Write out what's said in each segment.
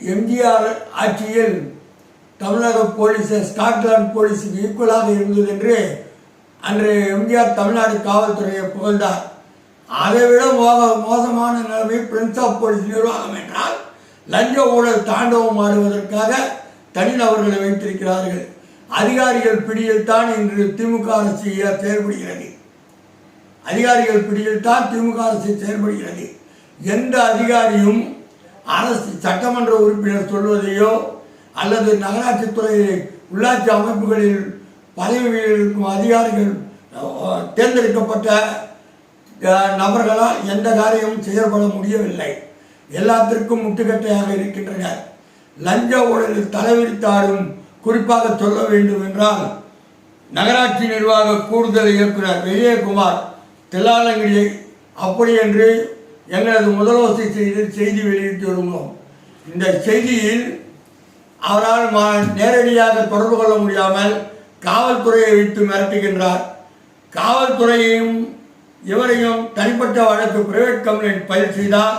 எம்ஜிஆர் ஆட்சியில் தமிழக police Scotland போலீஸுக்கு ஈக்குவலாக இருந்தது என்று அன்று எம்ஜிஆர் தமிழ்நாடு காவல்துறையை புகழ்ந்தார். அதைவிட மோக மோசமான நிலைமை பிரின்ஸ் ஆஃப் போலீஸ் நிர்வாகம் என்றால் லஞ்ச ஊழல் தாண்டவம் ஆடுவதற்காக தனிநபர்களை வைத்திருக்கிறார்கள். அதிகாரிகள் பிடியில் தான் இன்று திமுக அரசு செயல்படுகிறது. அதிகாரிகள் பிடியில் தான் திமுக அரசு செயல்படுகிறது. எந்த அதிகாரியும் அரசு சட்டமன்ற உறுப்பினர் சொல்வதையோ அல்லது நகராட்சித்துறை உள்ளாட்சி அமைப்புகளில் பதவியில் இருக்கும் அதிகாரிகள் தேர்ந்தெடுக்கப்பட்ட நபர்களால் எந்த காரியமும் செயல்பட முடியவில்லை. எல்லாத்திற்கும் முட்டுக்கட்டையாக இருக்கின்றனர். லஞ்ச ஊழலில் தலைவிரித்தாடும் குறிப்பாக சொல்ல வேண்டும் என்றால் நகராட்சி நிர்வாக கூடுதல் இயக்குனர் விஜயகுமார் தில்லாலங்கிரியை அப்படி என்று எங்களது முதலோசை செய்தியில் செய்தி வெளியிட்டு வருகிறோம். இந்த செய்தியில் அவரால் நேரடியாக தொடர்பு கொள்ள முடியாமல் காவல்துறையை வைத்து மிரட்டுகின்றார். காவல்துறையையும் இவரையும் தனிப்பட்ட வழக்கு பிரைவேட் கம்ப்ளைண்ட் பதிவு செய்தால்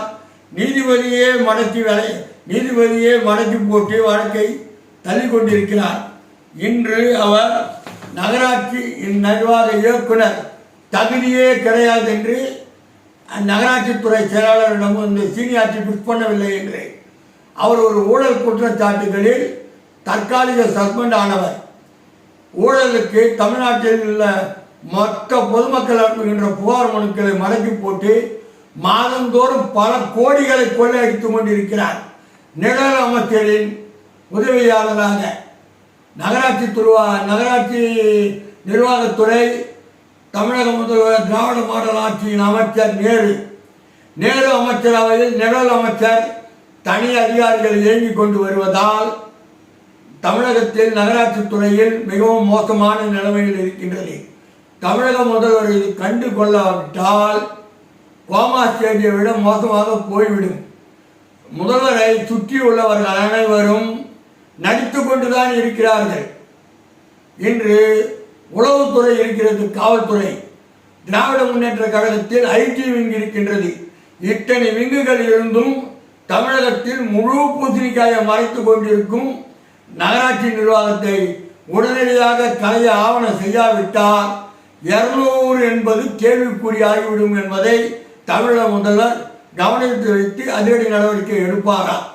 நீதிபதியே மடக்கி வேலை நீதிபதியே மடக்கி போட்டு வழக்கை தள்ளி கொண்டிருக்கிறார். இன்று அவர் நகராட்சி நிர்வாக இயக்குனர் தகுதியே கிடையாது என்று நகராட்சித்துறை செயலாளரிடம் இந்த சீனியாரிட்டி புஷ் பண்ணவில்லை என்று. அவர் ஒரு ஊழல் குற்றச்சாட்டுகளில் தற்காலிக சஸ்பெண்ட் ஆனவர். ஊழலுக்கு தமிழ்நாட்டில் உள்ள மொத்த பொதுமக்கள் அனுப்புகின்ற புகார் மனுக்களை மடக்கி போட்டு மாதந்தோறும் பல கோடிகளை கொள்ளையடித்துக் கொண்டிருக்கிறார். நிழல் அமைச்சரின் உதவியாளராக நகராட்சி துருவா நகராட்சி நிர்வாகத்துறை தமிழக முதல்வர் திராவிட மாடல் ஆட்சியின் அமைச்சர் நேரு. நேரு அமைச்சரவையில் நிழல் அமைச்சர் தனி அதிகாரிகள் இயங்கிக் கொண்டு வருவதால் தமிழகத்தில் நகராட்சித் துறையில் மிகவும் மோசமான நிலைமையில் இருக்கின்றது. தமிழக முதல்வர் இது கண்டு கொள்ளாவிட்டால் கோமா ஸ்டேஜை விட மோசமாக போய்விடும். முதல்வரை சுற்றியுள்ளவர்கள் அனைவரும் நடித்து கொண்டுதான் இருக்கிறார்கள். இன்று உளவுத்துறை இருக்கிறது காவல்துறை. திராவிட முன்னேற்ற கழகத்தில் ஐடி விங் இருக்கின்றது. இத்தனை விங்குகள் இருந்தும் தமிழகத்தில் முழு பூசணிக்காயை மறைத்துக் கொண்டிருக்கும் நகராட்சி நிர்வாகத்தை உடனடியாக கலைய ஆவணம் செய்யாவிட்டால் இருநூறு என்பது கேள்விக்குறியாகிவிடும் என்பதை தமிழக முதல்வர் கவனத்தில் வைத்து அதிரடி நடவடிக்கை எடுப்பாரா?